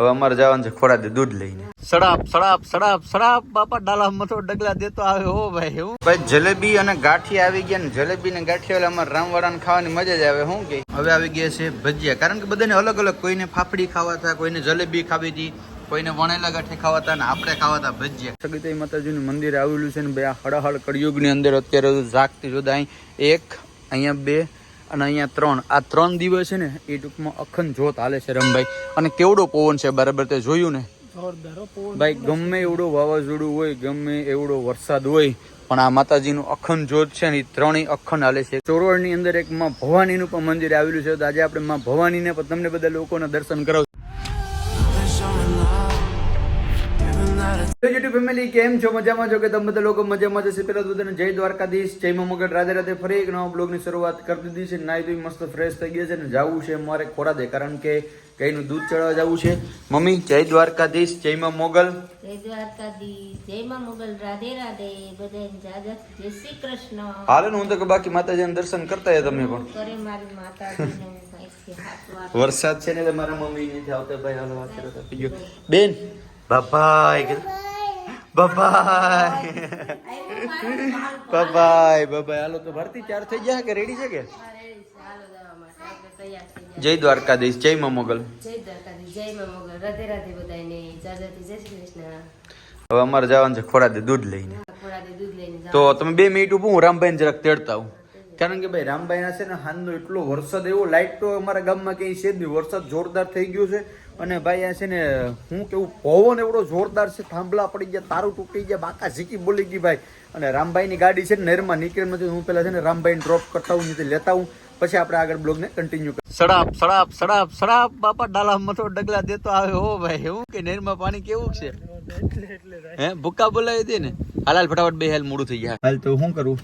હવે અમારે જવાનું છે દે દૂધ લઈને. સડાપ સડાપ સડાપ સડાપ બાપા ડાલા મથો ડગલા દેતો આવે હો ભાઈ હું. ભાઈ જલેબી અને ગાંઠી આવી ગયા ને જલેબી ને ગાંઠી વાળા અમારે રામવાળાને ખાવાની મજા જ આવે શું કે? હવે આવી ગયા છે ભજીયા. કારણ કે બધાને અલગ અલગ કોઈને ફાફડી ખાવા હતા કોઈને જલેબી ખાવી હતી કોઈને વણેલા ગાંઠે ખાવા હતા ને આપણે ખાવા હતા ભજીયા. સગીતાઈ માતાજીનું મંદિર આવેલું છે ને ભાઈ આ હળહળ કળિયુગની અંદર અત્યારે જાગતી જોતા અહીં એક અહીંયા બે અને અહીંયા ત્રણ આ ત્રણ દિવસ છે ને એ ટૂંકમાં અખંડ જોત હાલે છે રમભાઈ. અને કેવડો પવન છે બરાબર તે જોયું ને? ભાઈ ગમે એવડો વાવાઝોડું હોય ગમે એવડો વરસાદ હોય પણ આ માતાજીનું અખંડ જોત છે ને એ ત્રણેય અખંડ હાલે છે. ચોરવડની અંદર એક માં ભવાનીનું પણ મંદિર આવેલું છે તો આજે આપણે માં ભવાનીને પણ તમને બધા લોકોને દર્શન કરાવ. યુટ્યુબ ફેમિલી કેમ છો? મજામાં છો કે તમે બધા લોકો મજામાં જશે પેલા તો બધાને જય દ્વારકાધીશ જય મગર રાધે રાધે ફરી એક નવા બ્લોગની શરૂઆત કરી દીધી છે. નાઈ ધોઈ મસ્ત ફ્રેશ થઈ ગયા છે ને જવું છે મારે ખોરાદે કારણ કે ગાયનું દૂધ ચડવા જવું છે. મમ્મી જય દ્વારકાધીશ જય માં મોગલ જય દ્વારકાધીશ જય માં મોગલ રાધે રાધે બધાને જાજા. જય શ્રી કૃષ્ણ. હાલે હું તો કે બાકી માતાજીના દર્શન કરતા હે તમે પણ. કરે મારી માતાજીને વરસાદ છે ને તમારા મારા મમ્મી નથી આવતા ભાઈ હાલો વાત કરો તો થઈ ગયો બેન Bye bye. Bye bye. હાલો, તો ભરતી ચાર થઈ ગયા કે રેડી છે કે? જય દ્વારકાધીશ. જય મા મોગલ. જય દ્વારકાધીશ જય માં રાધે રાધે બધાને જય જય શ્રી કૃષ્ણ હવે અમારે જવાનું છે ખોરાદે દૂધ લઈને. તો તમે બે મિનિટ ઉભું હું રામભાઈ જરાક તેડતા આવું. કારણ કે ભાઈ રામભાઈ ના છે ને હાલનો એટલો વરસાદ એવો લાઈટ તો અમારા ગામમાં ક્યાંય છે જ નહીં. વરસાદ જોરદાર થઈ ગયો છે. અને ભાઈ આ છે ને હું કેવું પવન એવડો જોરદાર છે થાંભલા પડી ગયા તારું તૂટી ગયા બાકા ઝીકી બોલી ગઈ ભાઈ. અને રામભાઈની ગાડી છે ને નહેરમાં નીકળે નથી હું પેલા છે ને રામભાઈને ડ્રોપ કરતા હું નથી લેતા હું પછી આપણે આગળ બ્લોગને કન્ટિન્યુ કરીએ. સડાપ સડાપ સડાપ સડાપ બાપા ડાલા મથો ડગલા દેતો આવે. હો ભાઈ એવું કે નહેરમાં પાણી કેવું છે? હે ભૂકા બોલાવી દે ને. હાલ હાલ ફટાફટ બે હાલ મોડું થઈ ગયા. હાલ તો શું કરું?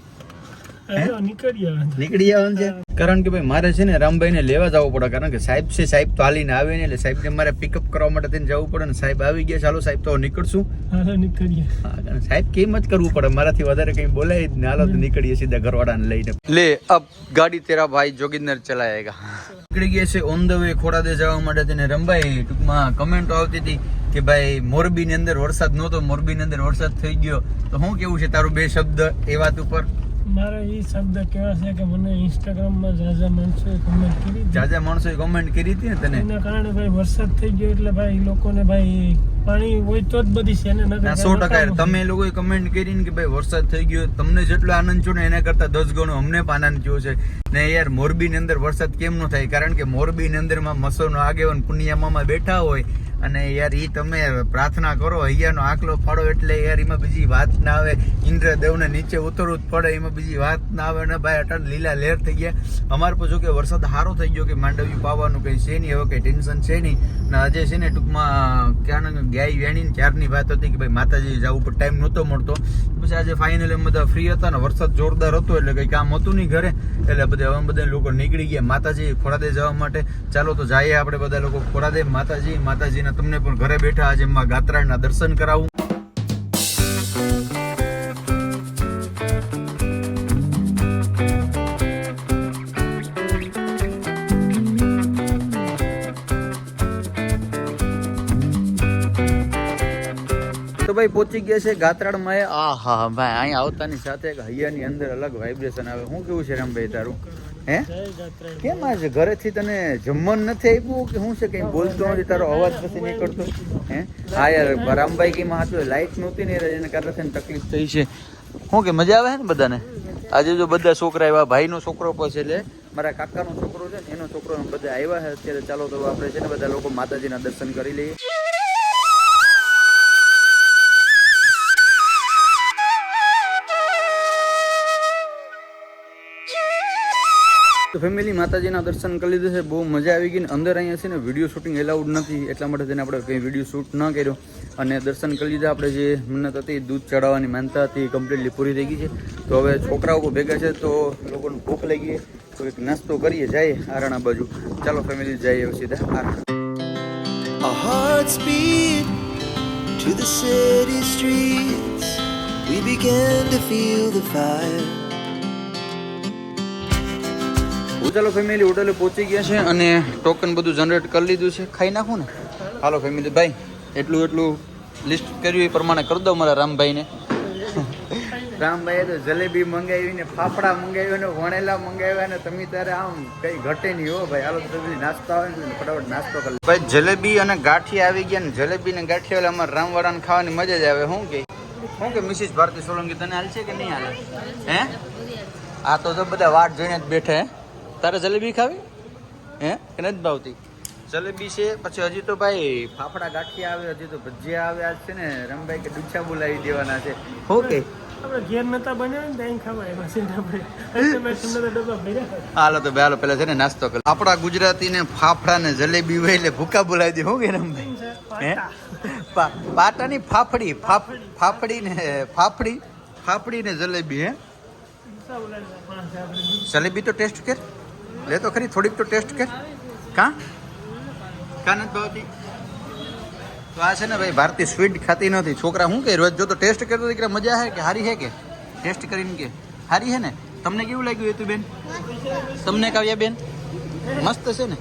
નીકળી જવાનું છે? કારણ કે ભાઈ મારે છે ને રામભાઈ ને લેવા જવું પડે. કારણ કે સાહેબ છે સાહેબ તો હાલીને આવે ને એટલે સાહેબ ને મારે પિકઅપ કરવા માટે થઈને જવું પડે ને સાહેબ આવી ગયા ચાલો સાહેબ તો નીકળશું. હા, કારણ સાહેબ કેમ જ કરવું પડે? મારાથી વધારે કઈ બોલાય જ ને હાલો તો નીકળીએ સીધા ઘરવાળાને લઈને. લે અબ ગાડી તેરા ભાઈ જોગિંદર ચલાયેગા. નીકળી ગયા છે ઓન ધ વે ખોડાદે જવા માટે તેને રમભાઈ ટૂંકમાં કમેન્ટો આવતી હતી કે ભાઈ મોરબીની અંદર વરસાદ નહોતો મોરબીની અંદર વરસાદ થઈ ગયો. તો શું કેવું છે? તારું બે શબ્દ એ વાત ઉપર? મારે એ શબ્દ કેવા છે કે મને ઇન્સ્ટાગ્રામમાં જાજા માણસોએ કમેન્ટ કરી. જાજા માણસોએ કમેન્ટ કરી હતી ને તને એના કારણે ભાઈ વરસાદ થઈ ગયો એટલે ભાઈ લોકોને ભાઈ પાણી હોય તો જ બધી છે ને સો ટકા. તમે લોકોએ કમેન્ટ કરીને કે ભાઈ વરસાદ થઈ ગયો તમને જેટલો આનંદ છો ને એના કરતા દસ ગણો અમને પણ આનંદ થયો છે ને યાર મોરબી ની અંદર વરસાદ કેમ ન થાય કારણ કે મોરબી ની અંદરમાં મસો નો આગેવાન પુણ્યામાં બેઠા હોય અને યાર એ તમે પ્રાર્થના કરો અહીંયાનો આકલો ફાળો એટલે યાર એમાં બીજી વાત ના આવે ઇન્દ્રદેવને નીચે ઉતરવું જ પડે, એમાં બીજી વાત ના આવે ને ભાઈ અટલ લીલા લહેર થઈ ગયા. અમારે પણ જો કે વરસાદ સારો થઈ ગયો કે માંડવ્યું પાવાનું કંઈ છે નહીં, હવે કંઈ ટેન્શન છે નહીં. ને આજે છે ને ટૂંકમાં ક્યાં ગાય વેણીને ક્યારની વાત હતી કે ભાઈ માતાજી જવું પણ ટાઈમ નહોતો મળતો. પછી આજે ફાઇનલ એમ બધા ફ્રી હતા ને વરસાદ જોરદાર હતો એટલે કંઈ કામ હતું નહીં ઘરે. એટલે બધા હવે બધા લોકો નીકળી ગયા માતાજી ખોડાદે જવા માટે. ચાલો તો જઈએ આપણે બધા લોકો ખોડાદે માતાજી, માતાજીના તમને પણ ઘરે બેઠા આજે માં ગાત્રાના દર્શન કરાવું. તો ભાઈ પહોંચી ગયા છે ગાત્રાળમાં આ હા ભાઈ, અહીંયા આવતાની સાથે એક હૈયાની અંદર અલગ વાઇબ્રેશન આવે. શું કેવું છે રામભાઈ તારું? હે? કેમ આ કેમ આજે ઘરેથી તને જમવાનું નથી આપ્યું કે શું છે? કઈ બોલતો નથી, તારો અવાજ પછી નીકળતો? હે? હા યાર, રામભાઈ કઈ માં હતું લાઈટ નહોતી ને એને કારણે થઈને તકલીફ થઈ છે. શું કે, મજા આવે છે ને બધાને? આજે જો બધા છોકરા આવ્યા ભાઈનો છોકરો પણ છે એટલે મારા કાકાનો છોકરો છે ને, એનો છોકરો બધા આવ્યા છે. અત્યારે ચાલો તો આપણે છે ને બધા લોકો માતાજીના દર્શન કરી લઈએ. તો ફેમિલી માતાજીના દર્શન કરી લીધા છે. બહુ મજા આવી ગઈ ને અંદર અહીંયા છે ને વીડિયો શૂટિંગ એલાઉડ નથી. એટલા માટે તેને આપણે કંઈ વીડિયો શૂટ ન કર્યો. અને દર્શન કરી લીધા. આપણે જે મન્નત હતી, દૂધ ચડાવવાની માનતા હતી કમ્પ્લીટલી પૂરી થઈ ગઈ છે. તો હવે છોકરાઓ ભેગા છે, તો લોકોને ભૂખ લાગી છે. તો એક નાસ્તો કરીએ, જઈએ આરાણા બાજુ. ચાલો ફેમિલી જઈએ સીધા આરાણા. We began to feel the fire. ચાલો ફેમિલી હોટલે પહોંચી ગયા છે અને ટોકન બધું જનરેટ કરી લીધું છે. ખાઈ નાખું ને? હાલો ફેમિલી ભાઈ, એટલું એટલું લિસ્ટ કર્યું એ પ્રમાણે કરી દો મારા રામભાઈને. રામભાઈએ તો જલેબી મંગાવી ને ફાફડા મંગાવ્યા ને વણેલા મંગાવ્યા ને તમે ત્યારે આમ કઈ ઘટે નહીં હો ભાઈ. હાલો તો નાસ્તા આવે ને ફટાફટ નાસ્તો કરી ભાઈ, જલેબી અને ગાંઠિયા આવી ગયા ને. જલેબી ને ગાંઠી એટલે અમારે રામવાડાને ખાવાની મજા જ આવે. શું કે? શું કે મિસિસ ભારતી સોલંકી, તને હાલ છે કે નહીં હાલે? હે? આ તો બધા વાટ જોઈને જ બેઠે તારે જલેબી ખાવી? હે? કે નથી ભાવતી? જલેબી છે પછી હજી તો ભાઈ ફાફડા ગાંઠિયા આવે હજી તો ભજીયા આવે આજ છે ને રમભાઈ કે ડુચ્છા બોલાવી દેવાના છે. ઓકે. આપણે ઘેર નતા બન્યા ને ત્યાં ખાવા આવ્યા હાલો તો ભાઈ હાલો પેલા છે ને નાસ્તો કરો. આપણા ગુજરાતી ને ફાફડા ને જલેબી હોય એટલે ભૂકા બોલાવી દે હું કે રમભાઈ? હે? પા- પાટાની ફાફડી ફાફ ફાફડી ને ફાફડી ફાફડી ને જલેબી હે? બોલાવી જલેબી તો ટેસ્ટ કર. લે તો ખરી, થોડીક તો ટેસ્ટ કર કા? કા નથી તો આ છે ને ભાઈ ભારતી સ્વીટ ખાતી નથી. છોકરા શું કે રોજ જો તો ટેસ્ટ કરતો દીકરા મજા હે કે હારી હે કે? ટેસ્ટ કરીને કે. હારી હે ને? તમને કેવું લાગ્યું હતું બેન? તમને કાવ્યા બેન? મસ્ત છે ને?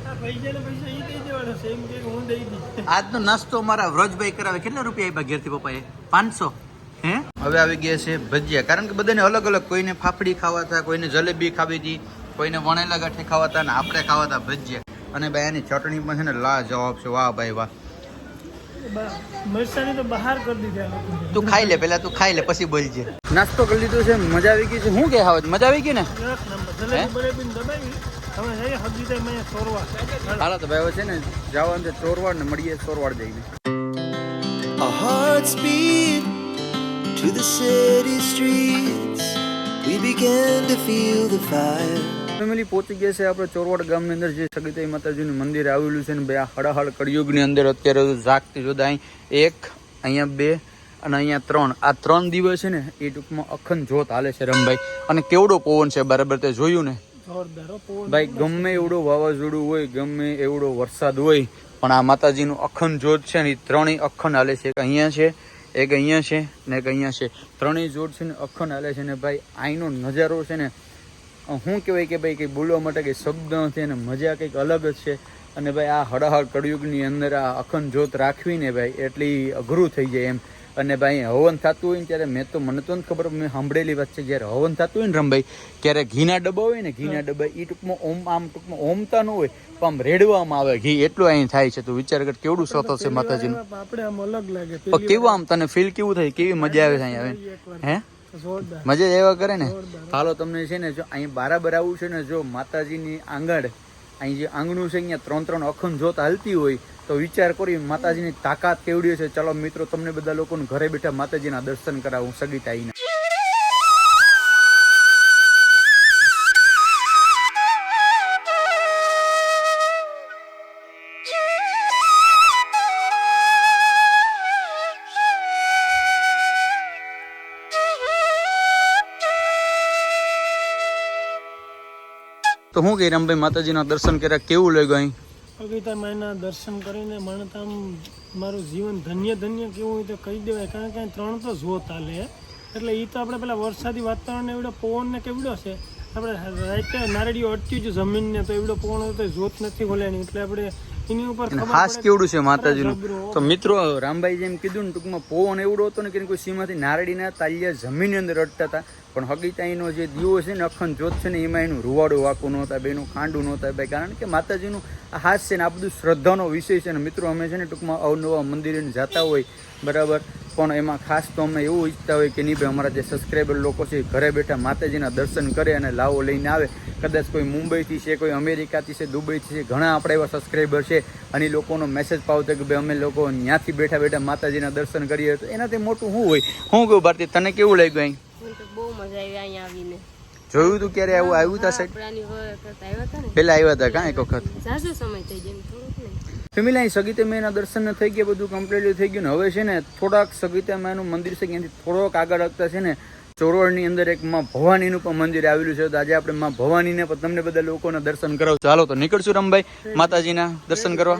આજનો નાસ્તો મારા વ્રજભાઈ કરાવે. કેટલા રૂપિયા આપ્યા ઘેરથી પપ્પાએ? પાંચસો. હે? હવે આવી ગયા છે ભજીયા. કારણ કે બધાને અલગ અલગ કોઈને ફાફડી ખાવા હતા, કોઈને જલેબી ખાવી હતી કોઈને વણેલા ગાંઠે ખાવા હતા ને આપણે ખાવા હતા ભજીયા. અને ભાઈ એની ચટણી પણ છે ને લા જવાબ છે. વાહ ભાઈ વાહ. મરસાની તો બહાર કરી દીધી તું ખાઈ લે પેલા તું ખાઈ લે પછી બોલજે. નાસ્તો કરી લીધો છે મજા આવી ગઈ છે. શું કે હાવજ મજા આવી ગઈ ને? એક નંબર. જલેબી બરેબીને દબાવી. હવે જઈએ હજી તો મેં સોરવા હાલો તો ભાઈ હવે છે ને જવાનું છે ચોરવાડ ને મળીએ ચોરવાડ જઈને. Our hearts beat to the city streets. We began to feel the fire. Family પહોંચી ગયા છે આપણે ચોરવાડ ગામની અંદર જે સગીતાઈ માતાજીનું મંદિર આવેલું છે ને બે આ હળહળ કળિયુગની અંદર અત્યારે ઝાકતી જાગતી જોતા અહીં એક અહીંયા બે અને અહીંયા ત્રણ. આ ત્રણ દિવસ છે ને એ ટૂંકમાં અખંડ જોત હાલે છે રમભાઈ. અને કેવડો પવન છે બરાબર તે જોયું ને? ભાઈ ગમે એવડો વાવાઝોડું હોય ગમે એવડો વરસાદ હોય પણ આ માતાજીનું અખંડ જોત છે ને એ ત્રણેય અખંડ હાલે છે. એક અહીંયા છે એક અહીંયા છે ને એક અહીંયા છે. ત્રણેય જોત છે ને અખંડ હાલે છે ને ભાઈ અહીંનો નજારો છે ને શું કહેવાય કે ભાઈ કંઈ બોલવા માટે કંઈ શબ્દ નથી અને મજા કંઈક અલગ જ છે. અને ભાઈ આ હળાહળ કળયુગની અંદર આ અખંડ જોત રાખવીને ભાઈ એટલી અઘરું થઈ જાય એમ. અને ભાઈ હવન થતું હોય ને ત્યારે મેં તો મને તો ખબર મેં સાંભળેલી વાત છે જ્યારે હવન થતું હોય ને રમભાઈ ત્યારે ઘીના ડબ્બા હોય ને ઘીના ડબ્બા એ ટૂંકમાં ઓમ આમ ટૂંકમાં ઓમતા ન હોય પણ આમ રેડવામાં આવે ઘી એટલું અહીં થાય છે. તું વિચાર કર કેવડું સ્વત છે માતાજીનું? આપણે આમ અલગ લાગે પણ કેવું આમ તને ફીલ કેવું થાય? કેવી મજા આવે છે અહીંયા આવે હે મજા એવા કરે ને? હાલો તમને છે ને જો અહીં બરાબર આવું છે ને જો માતાજીની આંગણ અહીં જે આંગણું છે અહીંયા ત્રણ ત્રણ અખંડ જોત હાલતી હોય તો વિચાર કરી માતાજીની તાકાત કેવડી છે ચલો મિત્રો તમને બધા લોકોને ઘરે બેઠા માતાજીના દર્શન કરાવું સગીતા આવીને તો હું કહી રમભાઈ માતાજીના દર્શન કર્યા? કેવું લાગ્યું અહીં? કવિતા માયના દર્શન કરીને મને તો આમ મારું જીવન ધન્ય ધન્ય કેવું હોય તો કહી દેવાય. કારણ કે ત્રણ તો જો તાલે એટલે એ તો આપણે પેલા વરસાદી વાતાવરણ એવડો પવન ને કેવડો છે. આપણે રાતે નારડીઓ અટક્યું છે જમીનને તો એવડો પવન હતો જોત નથી ખોલ્યાની એટલે આપણે એની ઉપર હાસ કેવડું છે માતાજીનું? તો મિત્રો રામભાઈ જેમ કીધું ને ટૂંકમાં પવન એવડો હતો ને કે કોઈ સીમાથી નારડીના તાલિયા જમીનની અંદર અટતા હતા. પણ હગીતાઈનો જે દીવો છે ને અખંડ જોત છે ને એમાં એનું રૂવાડું વાકું નહોતા બે એનું ખાંડું નહોતા ભાઈ. કારણ કે માતાજીનું આ હાસ છે ને આ બધું શ્રદ્ધાનો વિષય છે ને મિત્રો અમે છે ને ટૂંકમાં અવનવા મંદિરે જતા હોય બરાબર? પણ એમાં ખાસ તો અમે એવું ઈચ્છતા હોય કે નહીં ભાઈ અમારા જે સબસ્ક્રાઈબર લોકો છે ઘરે બેઠા માતાજીના દર્શન કરે અને લાવો લઈને આવે. કદાચ કોઈ મુંબઈથી છે કોઈ અમેરિકાથી છે દુબઈથી છે ઘણા આપણા એવા સબસ્ક્રાઈબર છે અને લોકોનો મેસેજ પાવતો કે ભાઈ અમે લોકો ત્યાંથી બેઠા બેઠા માતાજીના દર્શન કરીએ. તો એનાથી મોટું શું હોય? હું કહું ભારતી? તને કેવું લાગ્યું અહીં? બહુ મજા આવી અહીંયા આવીને. જોયું તું ક્યારે આવું? આવ્યું તા સાહેબ પેલા આવ્યા હતા ને. પહેલા આવ્યા હતા કાં એક વખત? સમય થઈ નહીં ફેમિલી, અહીં સગીતે મેના દર્શન થઈ ગયા, બધું કમ્પ્લીટલી થઈ ગયું ને. હવે છે ને, થોડાક સગીતે મેનું મંદિર છે, ત્યાંથી થોડોક આગળ આગતા છે ને ચોરોડની અંદર એક માં ભવાનીનું પણ મંદિર આવેલું છે. તો આજે આપણે માં ભવાનીને પણ તમને બધા લોકોના દર્શન કરાવ. ચાલો તો નીકળશું રમભાઈ માતાજીના દર્શન કરવા.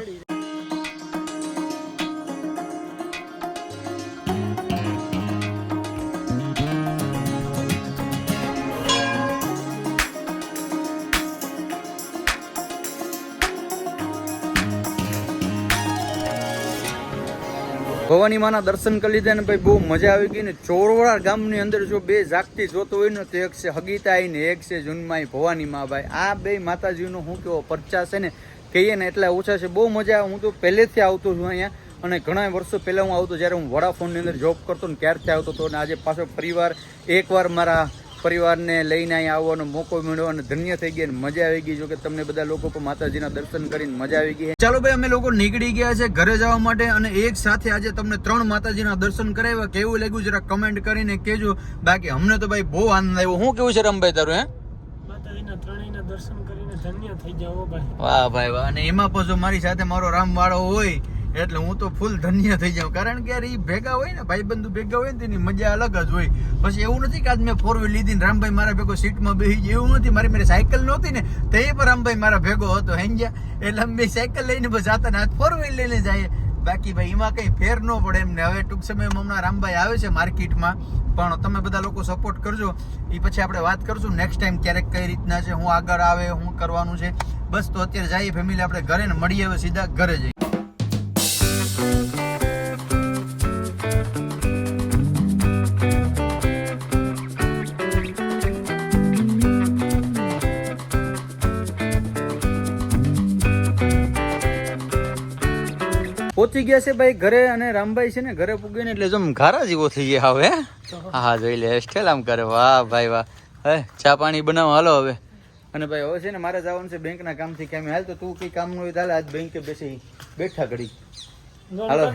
ભવાની માના દર્શન કરી લીધા ને ભાઈ બહુ મજા આવી ગઈ ને ચોરવાડા ગામની અંદર જો બે જાગતી જોતો હોય ને તો એક છે હગીતાઈ ને એક છે જુનમાઈ ભવાની મા ભાઈ. આ બે માતાજીનો હું કેવો પરચા છે ને કહીએ ને એટલા ઓછા છે. બહુ મજા આવે. હું તો પહેલેથી આવતો છું અહીંયા અને ઘણા વર્ષો પહેલા હું આવતો જ્યારે હું વડાફોનની અંદર જોબ કરતો ને ક્યારથી આવતો હતો અને આજે પાછો પરિવાર એકવાર મારા પરિવારને લઈને અહીંયા આવવાનો મોકો મળ્યો અને ધન્ય થઈ ગયા અને મજા આવી ગઈ. જો કે તમને બધા લોકો પણ માતાજીના દર્શન કરીને મજા આવી ગઈ. ચાલો ભાઈ અમે લોકો નીકળી ગયા છે ઘરે જવા માટે અને એક સાથે આજે તમને ત્રણ માતાજીના દર્શન કરાવ્યા. કેવું લાગ્યું જરા કમેન્ટ કરીને કહેજો. બાકી અમને તો ભાઈ બહુ આનંદ આવ્યો. હું કેવું છે રમભાઈ તારું હે? દર્શન કરીને ધન્ય થઈ જાઓ ભાઈ. વાહ ભાઈ વાહ. અને એમાં પણ જો મારી સાથે મારો રામવાળો હોય એટલે હું તો ફૂલ ધન્ય થઈ જાઉં. કારણ કે યાર એ ભેગા હોય ને ભાઈ બંધુ ભેગા હોય ને, તેની મજા અલગ જ હોય. પછી એવું નથી કે આજ મેં ફોર વ્હીલ લીધી ને રામભાઈ મારા ભેગો સીટમાં બેસી જાય એવું નથી, મારી મારી સાયકલ નહોતી ને, તે પણ રામભાઈ મારા ભેગો હતો હેંગ્યા એટલે અમે બે સાયકલ લઈને બસ જાતા ને આજ ફોર વ્હીલ લઈને જાય. બાકી ભાઈ, એમાં કંઈ ફેર ન પડે એમને. હવે ટૂંક સમયમાં હમણાં રામભાઈ આવે છે માર્કેટમાં. પણ તમે બધા લોકો સપોર્ટ કરજો. એ પછી આપણે વાત કરશું નેક્સ્ટ ટાઈમ ક્યારેક કઈ રીતના છે, હું આગળ આવે, હું કરવાનું છે. બસ તો અત્યારે જઈએ ફેમિલી આપણે ઘરે ને મળીએ, હવે સીધા ઘરે જઈએ. પહોંચી ગયા છે ભાઈ ઘરે અને રામભાઈ છે ને ઘરે પૂગીને એટલે જો ઘારા જેવો થઈ ગયા હવે. હા જોઈ લે સ્ટેલ આમ કરે. વાહ ભાઈ વાહ. હે ચા પાણી બનાવો હાલો હવે. અને ભાઈ હવે છે ને મારે જવાનું છે બેંકના કામથી કામે હાલ તો તું કઈ કામનું હોય તો હાલ આજ બેંકે બેસી બેઠા ઘડી. હાલો.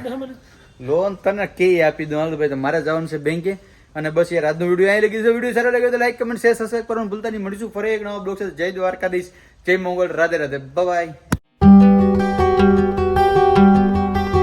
લોન તને કે આપી દઉં. હાલો ભાઈ તો મારે જવાનું છે બેંકે અને બસ યાર આજનો વીડિયો અહીં લગી જો વીડિયો સારો લાગ્યો તો લાઈક કમેન્ટ શેર સબસ્ક્રાઈબ કરવાનું ભૂલતા નહીં. મળીશું ફરી એક નવો બ્લોગ છે જય દ્વારકાધીશ. જય મોગલ રાધે રાધે. બાય